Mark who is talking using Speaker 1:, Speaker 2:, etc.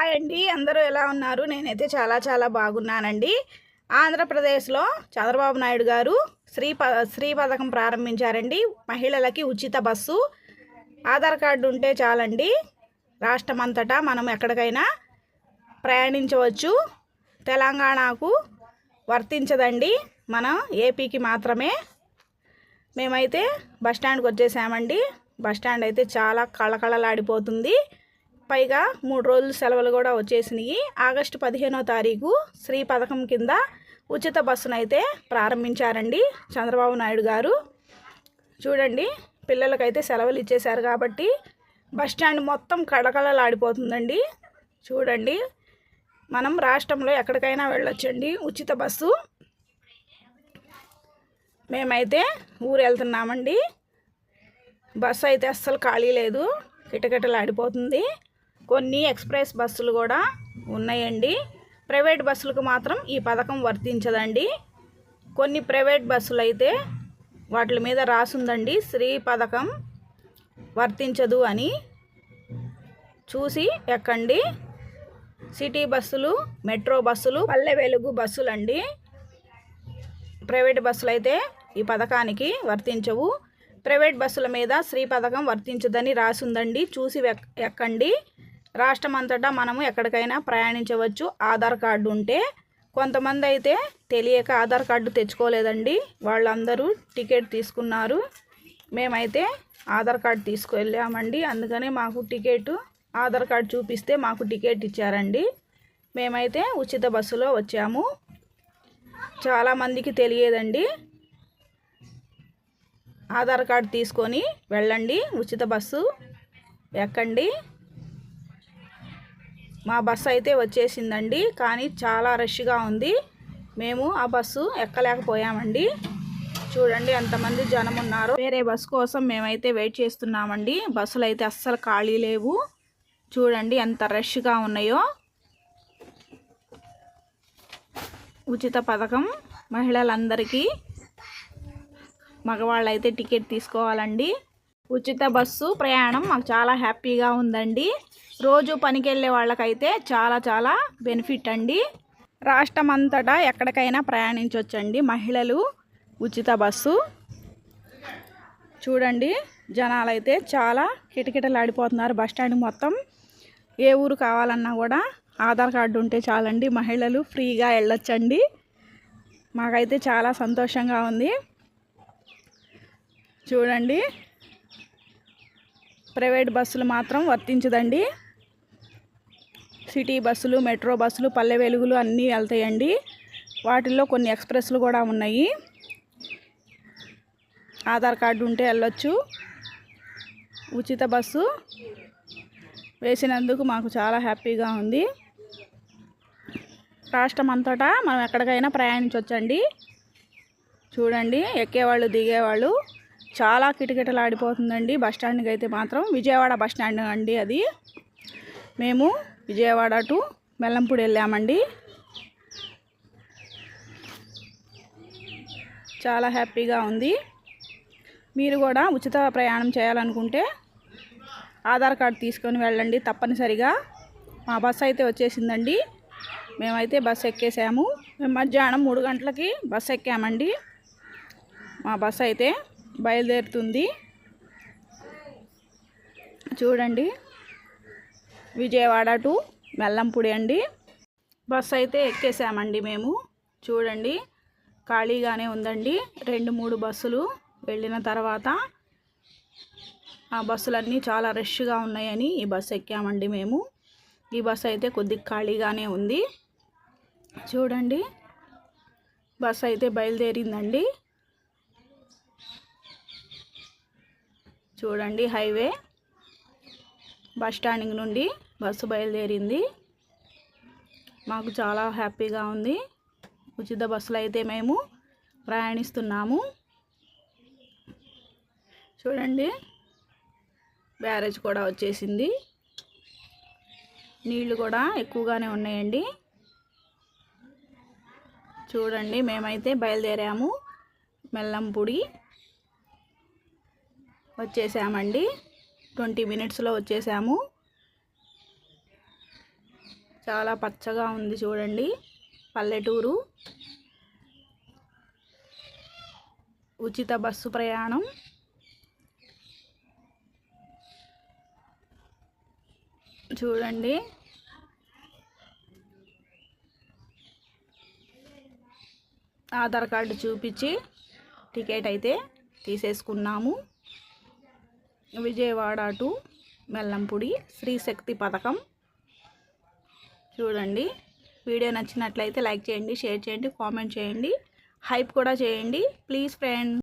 Speaker 1: Hi అండి. అందరూ ఎలా ఉన్నారు? నేనైతే చాలా చాలా బాగున్నానండి. ఆంధ్రప్రదేశ్లో చంద్రబాబు నాయుడు గారు శ్రీ ప శ్రీ పథకం ప్రారంభించారండి. మహిళలకి ఉచిత బస్సు. ఆధార్ కార్డు ఉంటే చాలండి. రాష్ట్రం అంతటా మనం ఎక్కడికైనా ప్రయాణించవచ్చు. తెలంగాణకు వర్తించదండి. మనం ఏపీకి మాత్రమే. మేమైతే బస్ స్టాండ్కి వచ్చేసామండి. బస్ స్టాండ్ అయితే చాలా కళకళలాడిపోతుంది. పైగా మూడు రోజులు సెలవులు కూడా వచ్చేసినాయి. ఆగస్టు పదిహేనో తారీఖు శ్రీ పథకం కింద ఉచిత బస్సును అయితే ప్రారంభించారండి చంద్రబాబు నాయుడు గారు. చూడండి పిల్లలకైతే సెలవులు ఇచ్చేశారు కాబట్టి బస్ స్టాండ్ మొత్తం కడకలలాడిపోతుందండి చూడండి మనం రాష్ట్రంలో ఎక్కడికైనా వెళ్ళొచ్చండి ఉచిత బస్సు. మేమైతే ఊరు వెళ్తున్నామండి. బస్సు అయితే అస్సలు ఖాళీ లేదు కిటకిటలాడిపోతుంది. కొన్ని ఎక్స్ప్రెస్ బస్సులు కూడా ఉన్నాయండి. ప్రైవేట్ బస్సులకు మాత్రం ఈ పథకం వర్తించదండి. కొన్ని ప్రైవేట్ బస్సులు అయితే వాటి మీద రాసుందండి. శ్రీ పథకం వర్తించదు అని చూసి ఎక్కండి. సిటీ బస్సులు మెట్రో బస్సులు పల్లె వెలుగు బస్సులు అండి ప్రైవేట్ బస్సులు అయితే ఈ పథకానికి వర్తించవు. ప్రైవేట్ బస్సుల మీద శ్రీ పథకం వర్తించదని రాసుందండి. చూసి ఎక్కండి. రాష్ట్రం అంతటా మనము ఎక్కడికైనా ప్రయాణించవచ్చు. ఆధార్ కార్డు ఉంటే కొంతమంది అయితే తెలియక ఆధార్ కార్డు తెచ్చుకోలేదండి. వాళ్ళందరూ టికెట్ తీసుకున్నారు. మేమైతే ఆధార్ కార్డు తీసుకువెళ్ళామండి అందుకనే మాకు టికెట్ ఆధార్ కార్డు చూపిస్తే మాకు టికెట్ ఇచ్చారండి. మేమైతే ఉచిత బస్సులో వచ్చాము. చాలామందికి తెలియదండి. ఆధార్ కార్డు తీసుకొని వెళ్ళండి. ఉచిత బస్సు ఎక్కండి. మా బస్సు అయితే వచ్చేసిందండి కానీ చాలా రష్గా ఉంది. మేము ఆ బస్సు ఎక్కలేకపోయామండి. చూడండి ఎంతమంది జనం ఉన్నారు. వేరే బస్సు కోసం మేమైతే వెయిట్ చేస్తున్నామండి. బస్సులు అయితే అస్సలు ఖాళీ లేవు. చూడండి ఎంత రష్గా ఉన్నాయో. ఉచిత పథకం మహిళలందరికీ మగవాళ్ళు అయితే టికెట్ తీసుకోవాలండి. ఉచిత బస్సు ప్రయాణం మాకు చాలా హ్యాపీగా ఉందండి. రోజు పనికి వెళ్ళే వాళ్ళకైతే చాలా చాలా బెనిఫిట్ అండి. రాష్ట్రం అంతటా ఎక్కడికైనా ప్రయాణించవచ్చండి మహిళలు ఉచిత బస్సు. చూడండి జనాలు అయితే చాలా కిటకిటలాడిపోతున్నారు బస్ స్టాండ్ మొత్తం. ఏ ఊరు కావాలన్నా కూడా ఆధార్ కార్డు ఉంటే చాలండి మహిళలు ఫ్రీగా వెళ్ళొచ్చండి. మాకైతే చాలా సంతోషంగా ఉంది. చూడండి ప్రైవేట్ బస్సులు మాత్రం వర్తించదండి. సిటీ బస్సులు మెట్రో బస్సులు పల్లె వెలుగులు అన్నీ వెళ్తాయండి. వాటిల్లో కొన్ని ఎక్స్ప్రెస్లు కూడా ఉన్నాయి. ఆధార్ కార్డు ఉంటే వెళ్ళొచ్చు. ఉచిత బస్సు వేసినందుకు మాకు చాలా హ్యాపీగా ఉంది. రాష్ట్రం అంతటా మనం ఎక్కడికైనా ప్రయాణించవచ్చండి చూడండి ఎక్కేవాళ్ళు దిగేవాళ్ళు. చాలా కిటకిటలాడిపోతుందండి బస్టాండ్కి బస్ స్టాండ్కి అయితే మాత్రం విజయవాడ బస్ స్టాండ్ అండి అది. మేము విజయవాడ టు బెల్లంపూడి వెళ్ళామండి. చాలా హ్యాపీగా ఉంది. మీరు కూడా ఉచిత ప్రయాణం చేయాలనుకుంటే ఆధార్ కార్డు తీసుకొని వెళ్ళండి తప్పనిసరిగా. మా బస్సు అయితే వచ్చేసిందండి. మేమైతే బస్సు ఎక్కేసాము. మేము మధ్యాహ్నం మూడు గంటలకి బస్సు ఎక్కామండి. మా బస్సు అయితే బయలుదేరుతుంది. చూడండి. విజయవాడ టు మెల్లంపూడి అండి. బస్సు అయితే ఎక్కేసామండి మేము. చూడండి. ఖాళీగానే ఉందండి. రెండు మూడు బస్సులు వెళ్ళిన తర్వాత ఆ బస్సులన్నీ చాలా రష్గా ఉన్నాయని ఈ బస్సు ఎక్కామండి మేము. ఈ బస్సు అయితే కొద్దిగా ఖాళీగానే ఉంది. చూడండి. బస్సు అయితే బయలుదేరిందండి. చూడండి హైవే బస్ స్టాండింగ్ నుండి బస్సు బయలుదేరింది. మాకు చాలా హ్యాపీగా ఉంది. ఉచిత బస్సులు అయితే మేము ప్రయాణిస్తున్నాము. చూడండి బ్యారేజ్ కూడా వచ్చేసింది. నీళ్ళు కూడా ఎక్కువగానే ఉన్నాయండి. చూడండి మేమైతే బయలుదేరాము మెల్లంపూడి. వచ్చేసామండి. ట్వంటీ మినిట్స్లో వచ్చేసాము. చాలా పచ్చగా ఉంది చూడండి పల్లెటూరు. ఉచిత బస్సు ప్రయాణం. చూడండి. ఆధార్ కార్డు చూపించి టికెట్ అయితే తీసేసుకున్నాము. విజయవాడ టు బెల్లంపూడి శ్రీశక్తి పథకం. చూడండి. వీడియో నచ్చినట్లయితే లైక్ చేయండి షేర్ చేయండి కామెంట్ చేయండి. హైప్ కూడా చేయండి. Please friend